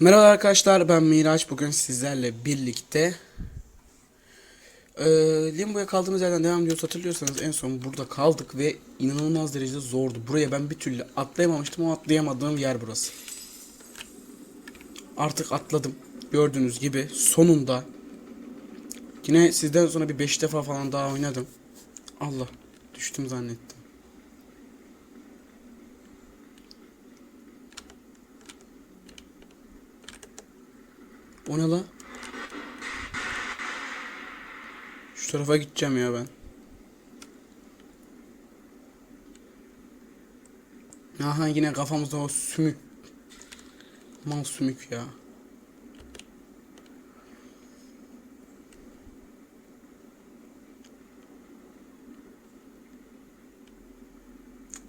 Merhaba arkadaşlar ben Miraç bugün sizlerle birlikte eee Limbo'ya kaldığımız yerden devam ediyoruz hatırlıyorsanız en son burada kaldık ve inanılmaz derecede zordu. Buraya ben bir türlü atlayamamıştım ama atlayamadığım yer burası. Artık atladım gördüğünüz gibi sonunda yine sizden sonra bir 5 defa falan daha oynadım. Allah düştüm zannettim. O ne la? Şu tarafa gideceğim ya ben. Aha yine kafamızda o sümük. Mal sümük ya.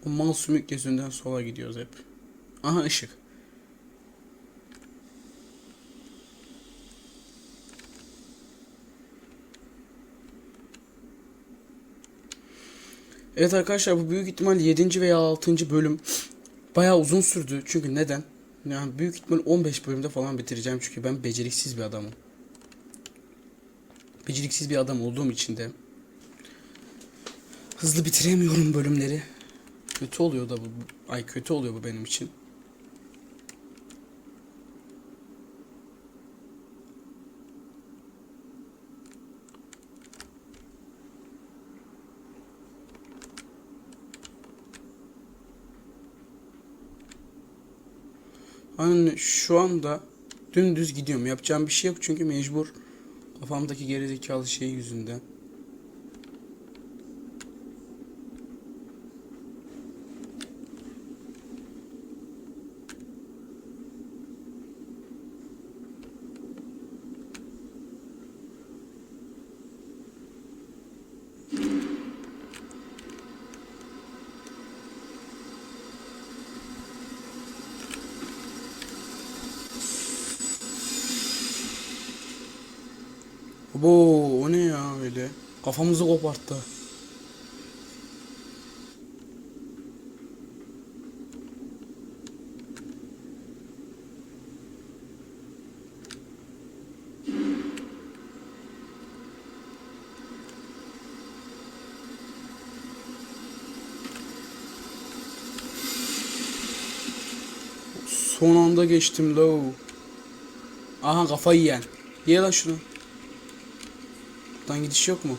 O mal sümük yüzünden sola gidiyoruz hep. Aha ışık. Evet arkadaşlar bu büyük ihtimal 7. veya 6. bölüm bayağı uzun sürdü. Çünkü neden? Yani büyük ihtimal 15 bölümde falan bitireceğim çünkü ben beceriksiz bir adamım. Beceriksiz bir adam olduğum için de hızlı bitiremiyorum bölümleri. Kötü oluyor da bu. Ay kötü oluyor bu benim için. Hani şu anda dümdüz gidiyorum. Yapacağım bir şey yok çünkü mecbur kafamdaki gerizekalı şey yüzünden. Abo o ne ya öyle? Kafamızı koparttı. Son anda geçtim lo. Aha kafayı yiyen. Ye lan şunu. Buradan gidiş yok mu?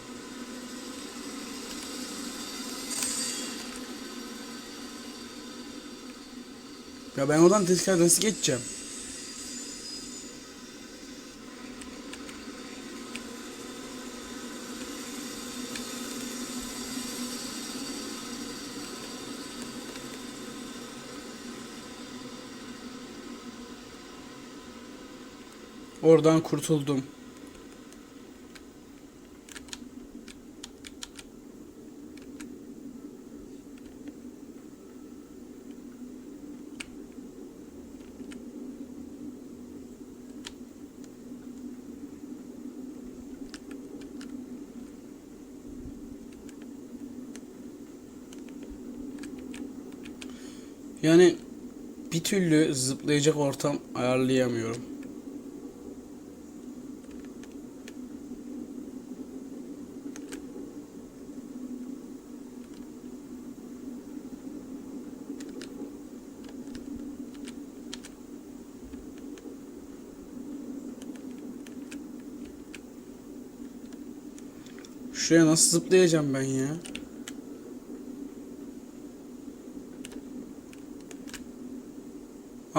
Ya ben oradan tekrar nasıl geçeceğim? Oradan kurtuldum. Yani bir türlü zıplayacak ortam ayarlayamıyorum. Şuraya nasıl zıplayacağım ben ya?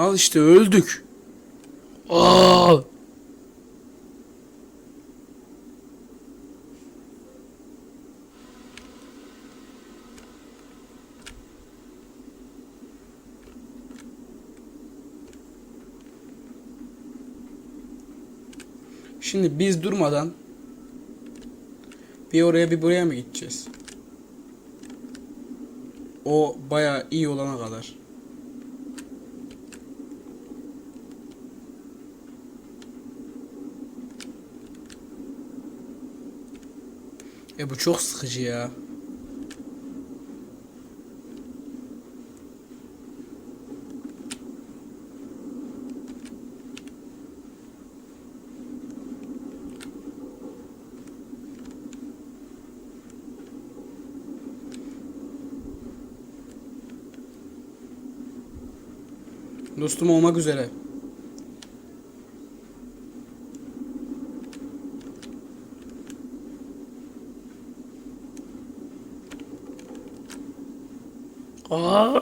Al işte öldük. Aa! Şimdi biz durmadan bir oraya bir buraya mı gideceğiz? O bayağı iyi olana kadar. E bu çok sıkıcı ya. Dostum olmak üzere.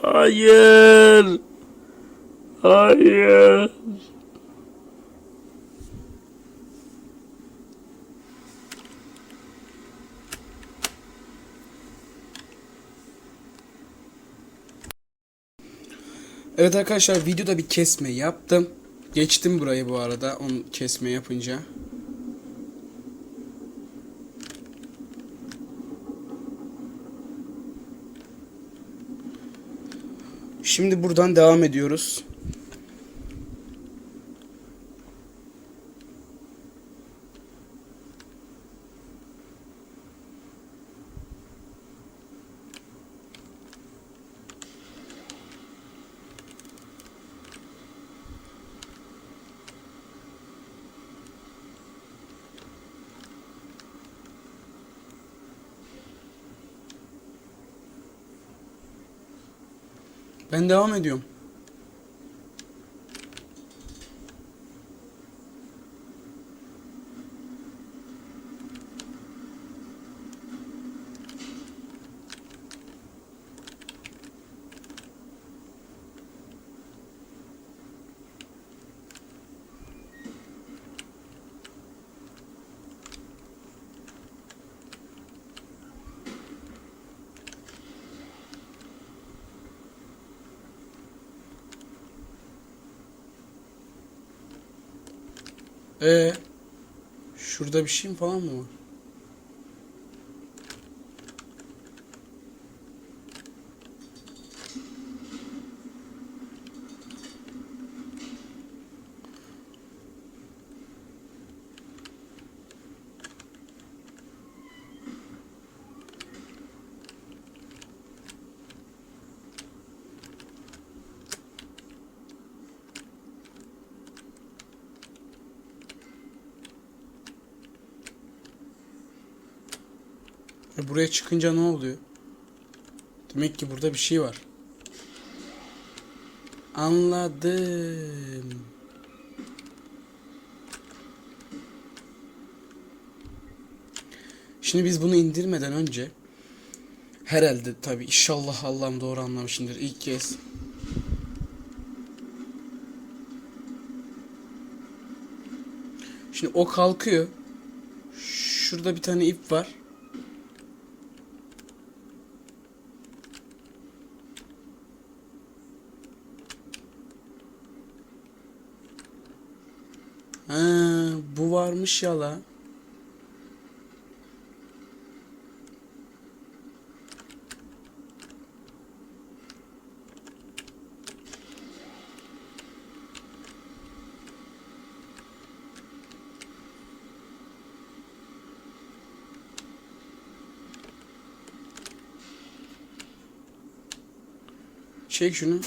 Hayır. Hayır. Evet arkadaşlar videoda bir kesme yaptım. Geçtim burayı bu arada onu kesme yapınca. Şimdi buradan devam ediyoruz. Ben devam ediyorum. Ee, şurada bir şey mi falan mı var? E buraya çıkınca ne oluyor? Demek ki burada bir şey var. Anladım. Şimdi biz bunu indirmeden önce herhalde tabi inşallah Allah'ım doğru anlamışımdır ilk kez. Şimdi o kalkıyor. Şurada bir tane ip var. Ha, bu varmış ya la. Çek şunu.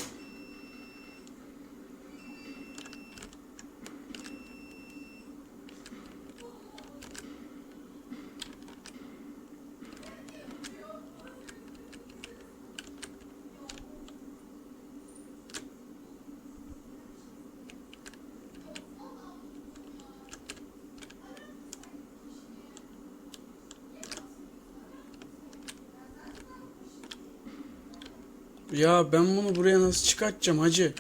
Ya ben bunu buraya nasıl çıkartacağım hacı?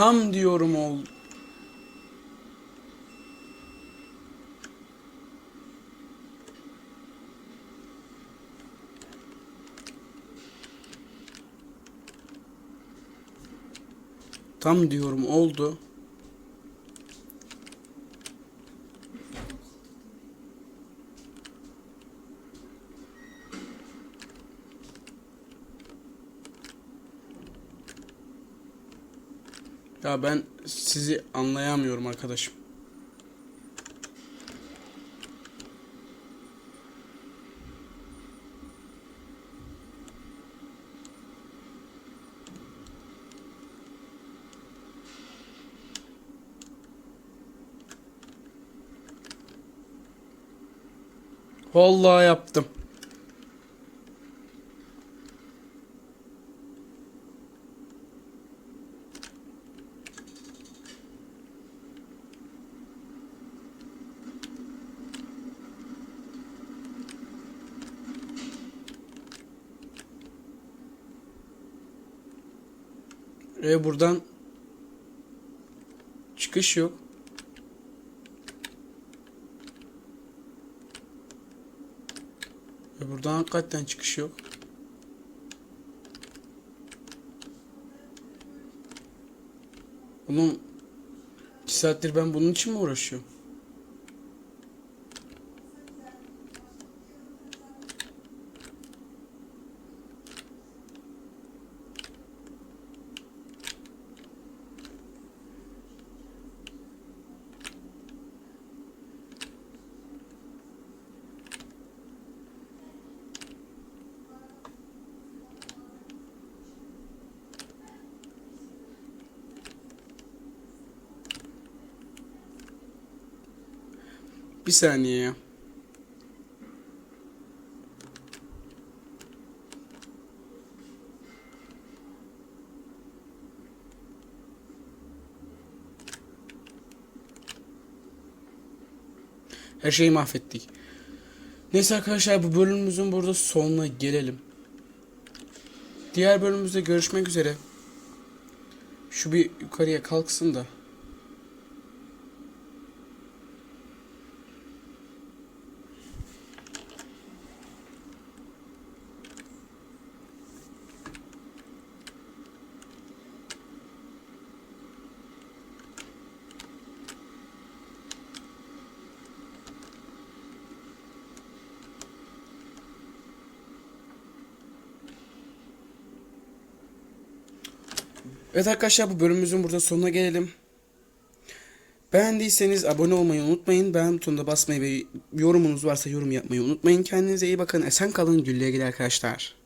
Tam diyorum ol. Tam diyorum oldu. Ya ben sizi anlayamıyorum arkadaşım. Vallahi yaptım. Ve buradan çıkış yok. Ve buradan hakikaten çıkış yok. Oğlum 2 saattir ben bunun için mi uğraşıyorum? Bir saniye ya. Her şeyi mahvettik. Neyse arkadaşlar bu bölümümüzün burada sonuna gelelim. Diğer bölümümüzde görüşmek üzere. Şu bir yukarıya kalksın da. Evet arkadaşlar bu bölümümüzün burada sonuna gelelim. Beğendiyseniz abone olmayı unutmayın. Beğen butonuna basmayı ve yorumunuz varsa yorum yapmayı unutmayın. Kendinize iyi bakın. Esen kalın. Güllü'ye gidin arkadaşlar.